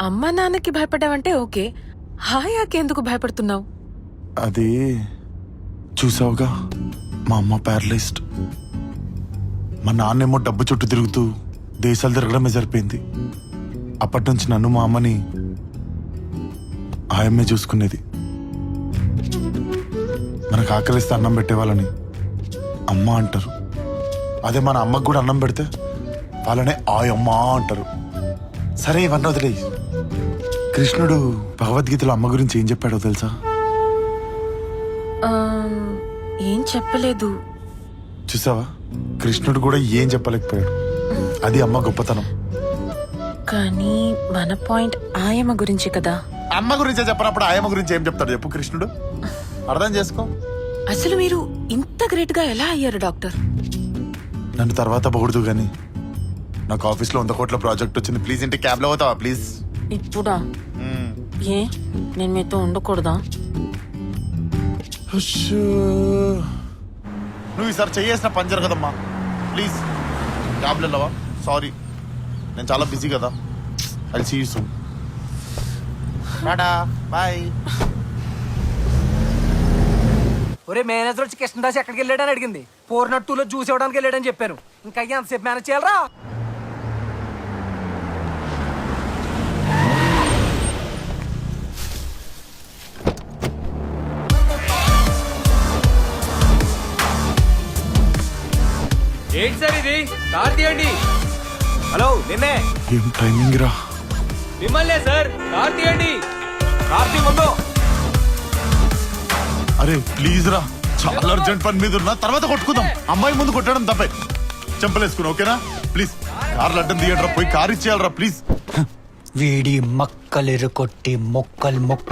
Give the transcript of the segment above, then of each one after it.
అమ్మా నాన్నకి భయపడ్డావంటే ఓకే. హాయాకి ఎందుకు భయపడుతున్నావు? అది చూసావుగా? మా అమ్మ ప్యారలైజ్డ్ మా నాన్నేమో డబ్బు చుట్టూ తిరుగుతూ దేశాలు తిరగడమే సరిపోయింది. అప్పటి నుంచి నన్ను మా అమ్మని ఆయమ్మే చూసుకునేది. మనకు ఆకలిస్తే అన్నం పెట్టేవాళ్ళని అమ్మ అంటారు. అదే మన అమ్మకు కూడా అన్నం పెడితే వాళ్ళనే ఆయమ్మ అంటారు. సరే ఇవన్నీ వదిలేయి. కృష్ణుడు భగవద్గీతలో అమ్మ గురించి ఏం చెప్పాడో తెలుసా? ఏం చెప్పలేదు. చూసావా? కృష్ణుడు కూడా ఏం చెప్పలేకపోయాడు. అది అమ్మ గొప్పతనం. కానీ మన పాయింట్ ఆయమ్మ గురించి కదా. అమ్మ గురించే చెప్పనప్పుడు ఆయమ్మ గురించి ఏం చెప్తాడు చెప్పు కృష్ణుడు. అర్థం చేసుకో. అసలు మీరు ఇంత గ్రేట్గా ఎలా అయ్యారు డాక్టర్? నన్ను తర్వాత పొగుడుదు గాని నాకు ఆఫీస్లో వంద కోట్ల ప్రాజెక్ట్ వచ్చింది. ప్లీజ్ ఇంటి క్యాబ్లో పోతావా? ప్లీజ్. ఇప్పుడా? ఏ? నేను మీతో ఉండకూడదా? నువ్వు ఈసారి చేయేసిన పని జరగదమ్మా. ప్లీజ్ వెళ్ళవా సారీ నేను చాలా బిజీ కదా. అది సీ సూన్ టాటా బాయ్. ఒరే మేనేజర్ వచ్చి కృష్ణదాస్ ఎక్కడికి వెళ్ళాడని అడిగింది. పోర్నట్టులో జ్యూస్ ఇవ్వడానికి వెళ్ళాడని చెప్పాను. ఇంకా ఎంతసేపు మేనేజ్ చేయాలరా? ఏంటి సార్ ఇది? కార్ తీయండి హలో నిన్నే. ఏం టైమింగ్ రా? మిమ్మల్నే సార్ కార్ తీయండి కార్తీ ముందు. అరే ప్లీజ్ రా. చాలా అర్జెంట్ పని మీద ఉన్నా తర్వాత కొట్టుకుందాం. అమ్మాయి ముందు కొట్టడం తప్పే. చెంపలేసుకుని ఓకేనా? ప్లీజ్ కార్లు అడ్డం తీయడరా పోయి కార్ ఇచ్చేయాలరా ప్లీజ్ వీడి మక్కలిరు కొట్టి మొక్కలు మొక్క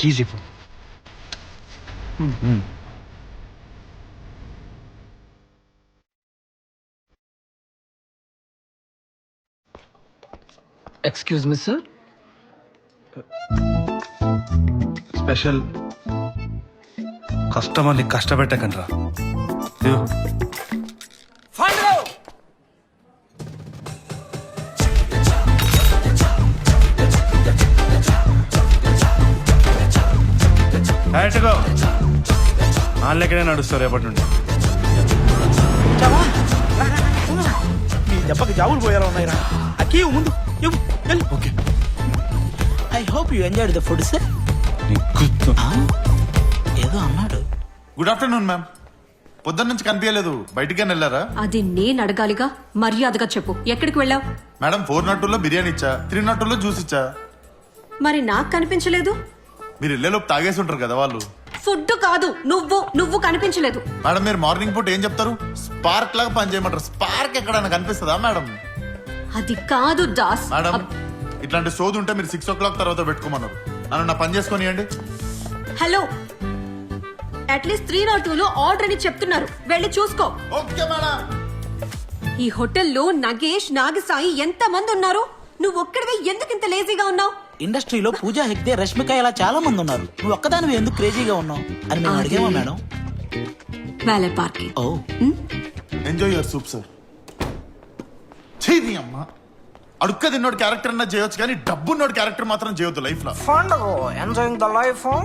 కీజ్ ఇవ్వు ఎక్స్క్యూజ్ మిస్ సార్ స్పెషల్ కస్టమర్ని కష్టపెట్టకండి రా. వాళ్ళెక్కడే నడుస్తారు రేపటి నుండి. దెబ్బకి జాబులు పోయారా ఉన్నాయిరా. అక్కీ ముందు okay. I hope you enjoyed the food sir ఏదో అన్నాడు. గుడ్ ఆఫ్టర్నూన్ మ్యామ్ పొద్దున్న నుంచి కనిపించలేదు. బయటికి వెళ్ళారా? అది నేను అడగాలిగా మర్యాదగా చెప్పు. ఎక్కడికి వెళ్ళావు? మేడం ఫోర్ నాట్ టూలో బిర్యానీ ఇచ్చా త్రీ నాట్ టూలో జ్యూస్ ఇచ్చా. మరి నాకు కనిపించలేదు? మీరు వెళ్ళేలోపు తాగేసి ఉంటారు కదా వాళ్ళు. ఫుడ్ కాదు నువ్వు నువ్వు కనిపించలేదు. మేడం మీరు మార్నింగ్ పూట ఏం చెప్తారు? స్పార్క్ లాగా పని చేయమంటారు. స్పార్క్ ఎక్కడైనా కనిపిస్తుందా మేడం? అది కాదు దాస్. మేడం అబ్- ఇట్లాంటి సోది ఉంటే మీరు సిక్స్ ఓ క్లాక్ తర్వాత పెట్టుకోమన్నారు. నన్ను నా పని చేసుకొనియండి. Hello. At least three not two లో ఆర్డర్ అని చెప్తున్నారు. వెళ్ళి చూసుకో. Okay madam. ఈ హోటల్లో నగేష్ నాగసాయి ఎంత మంది ఉన్నారు? నువ్వు ఒక్కడివే ఎందుకు ఇంత లేజీగా ఉన్నావు? ఇండస్ట్రీలో పూజా హెగ్దే రష్మిక ఇలా చాలా మంది ఉన్నారు. నువ్వు ఒక్కదానివి ఎందుకు క్రేజీగా ఉన్నావు? అని మేము అడిగామా madam? Valet park. Oh. Enjoy your soup sir చేయి అమ్మ. అడుక్క తిన్నోడు క్యారెక్టర్ అన్నా చేయొచ్చు కానీ డబ్బున్నోడు క్యారెక్టర్ మాత్రం చేయొద్దు లైఫ్లో. Enjoying the life, huh?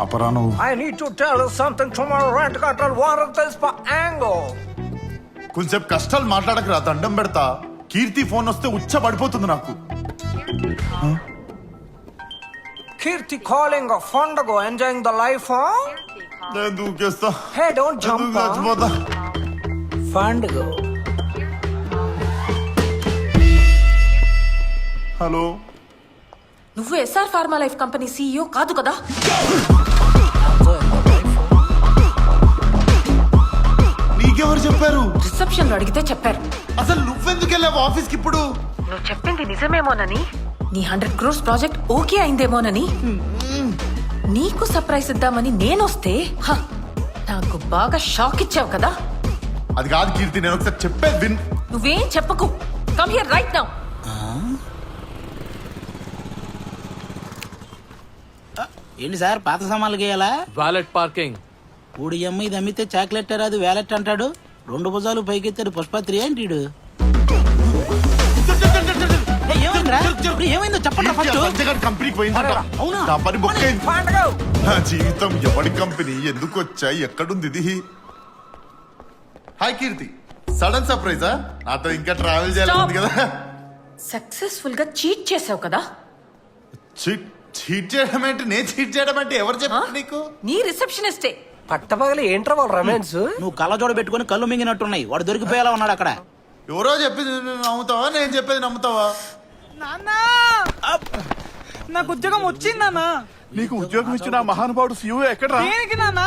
అపరాను to tell you something tomorrow, rent control, water this for angle. కొంచెం కష్టాలు మాట్లాడకరా దండం పెడతా. కీర్తి ఫోన్ వస్తే ఉచ్చ పడిపోతుంది నాకు Kirti calling a Fandago, enjoying the life, huh? నేను దూకేస్తా. Hey, don't jump, నేను huh? చచ్చిపోతా. Fandago. హలో. నువ్వు SR pharma life company CEO కాదు కదా? నీకెవరు చెప్పారు? రిసెప్షన్లో అడిగితే చెప్పారు. అసలు నువ్వెందుకు వెళ్ళావు ఆఫీస్కి ఇప్పుడు? నువ్వు చెప్పింది నిజమేమోనని నీ హండ్రెడ్ క్రోర్స్ ప్రాజెక్ట్ ఓకే అయిందేమోనని. నీకు సర్ప్రైజ్ ఇద్దామని నేనొస్తే హ, నాకు బాగా షాక్ ఇచ్చావు కదా. అది కాదు కీర్తి నేను ఒకసారి చెప్పేది విన్. నువ్వేం చెప్పకు. కమ్ హియర్ రైట్ నౌ ఏంటి సార్ పాత సామాన్లు గేయాలా? వాలెట్ పార్కింగ్ ఊడి అమ్మ ఇది అమ్మితే చాక్లెట్ రాదు వ్యాలెట్ అంటాడు. రెండు భుజాలు పైకెత్తాడు పుష్పత్రి ఏంటి ఇప్పుడు ఏమైందో చెప్పండి ఫస్ట్. కంపెనీకి పోయిందంట అవునా? నా పని బుక్ అయింది. Fandago! నా జీవితం ఎవడి కంపెనీ ఎందుకు వచ్చాయి ఎక్కడుంది ఇది? హాయ్ కీర్తి. సడన్ సర్ప్రైజా? నాతో ఇంకా ట్రావెల్ చేయాలి కదా. సక్సెస్ఫుల్గా చీట్ చేసావు కదా. చీట్ చీట్ చేయడం ఏంటి? నేను చీట్ చేయడం అంటే ఎవరు? చెప్పారు నీకు? నీ రిసెప్షనిస్టే పట్టపగలి ఏంట్రా వాళ్ళ రొమాన్స్ నువ్వు కళ్ళజోడ పెట్టుకొని కళ్ళు మింగినట్టున్నాయి. వాడు దొరికిపోయేలా ఉన్నాడు అక్కడ. ఎవరో చెప్పింది నువ్వు నమ్ముతావా? నేను చెప్పేది నమ్ముతావా? నాకు ఉద్యోగం వచ్చిందన్నా నీకు ఉద్యోగం ఇచ్చిన మహానుభావుడు సీఓ ఎక్కడరా? దేనికి నాన్నా?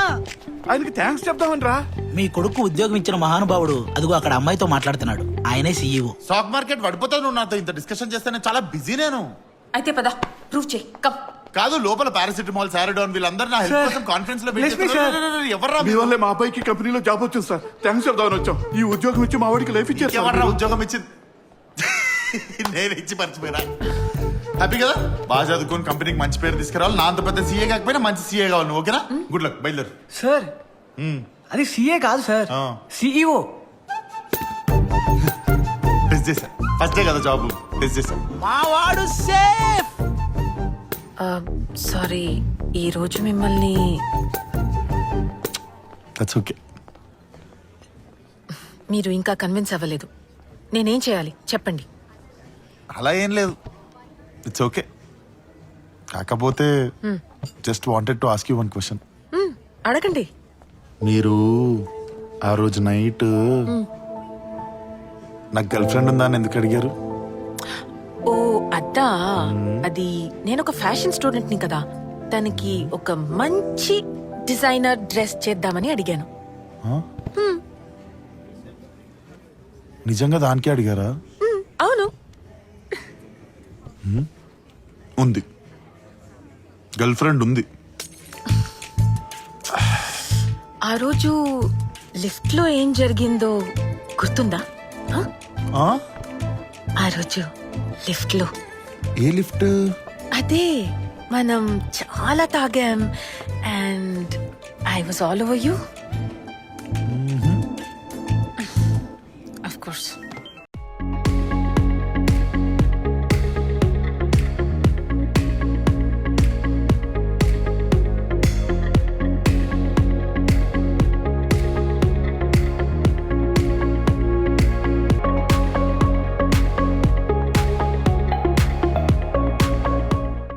ఆయనకి థ్యాంక్స్ చెప్దామని రా మీ కొడుకు ఉద్యోగం ఇచ్చిన మహానుభావుడు. అదిగో అక్కడ అమ్మాయితో మాట్లాడుతున్నాడు. ఆయనే సీఈఓ స్టాక్ మార్కెట్ పడిపోతావు నువ్వు నాతో. ఇంత డిస్కషన్ చేస్తే నేను చాలా బిజీ నేను. అయితే పద ప్రూవ్ చేయి. కమ్ కాదు లోపల పారాసిటమాల్ సారడోన్ వీళ్ళందరూ నా హెల్ప్ కోసం కాన్ఫరెన్స్లో. ఎవర్రా మీ వల్లే మా అబ్బాయికి కంపెనీలో జాబ్ వచ్చింది సార్ థ్యాంక్స్ చెప్దామని వచ్చాం. ఈ ఉద్యోగం ఇచ్చి మా వాడికి లైఫ్ ఇచ్చారు ఎవర్రా ఉద్యోగం ఇచ్చింది? నేను ఇచ్చి మర్చిపోయినా. హ్యాపీ కదా? బాగా చదువుకొని కంపెనీకి మంచి పేరు తీసుకురావాలి. నా అంత పెద్ద సీఏ కాకపోయినా మంచి సీఏ కావాలి నువ్వు ఓకేనా? గుడ్ లక్ బయలుదేరు. సార్ అది సీఏ కాదు సార్ ఆ. సిఇఓ టెస్ట్ చేశా. ఫస్ట్ డే కదా జాబ్ టెస్ట్ చేశా. మా వాడు సేఫ్ సారీ ఈ రోజు మిమ్మల్ని దట్స్ ఓకే మీరు ఇంకా కన్విన్స్ అవ్వలేదు. నేనేం చేయాలి? చెప్పండి. అలా ఏం లేదు. ఇట్స్ ఓకే కాకపోతే just wanted to ask you one question hmm, అడగండి. మీరు ఆ రోజు నైట్ నాకు గర్ల్ ఫ్రెండ్ ఉందా అని ఎందుకు అడిగారు? ఓ అద్దా. అది నేను ఒక ఫ్యాషన్ స్టూడెంట్ని కదా. తనకి ఒక మంచి డిజైనర్ డ్రెస్ చేద్దామని అడిగాను. నిజంగా దానికే అడిగారా? మ్మ్, అవును. ఉంది. గర్ల్ ఫ్రెండ్ ఉంది. ఆ రోజు లిఫ్ట్లో ఏం జరిగిందో గుర్తుందా? ఆ? ఆ రోజు లిఫ్ట్లో ఏ లిఫ్ట్? అదే మనం చాలా తాగాం. And I was all over you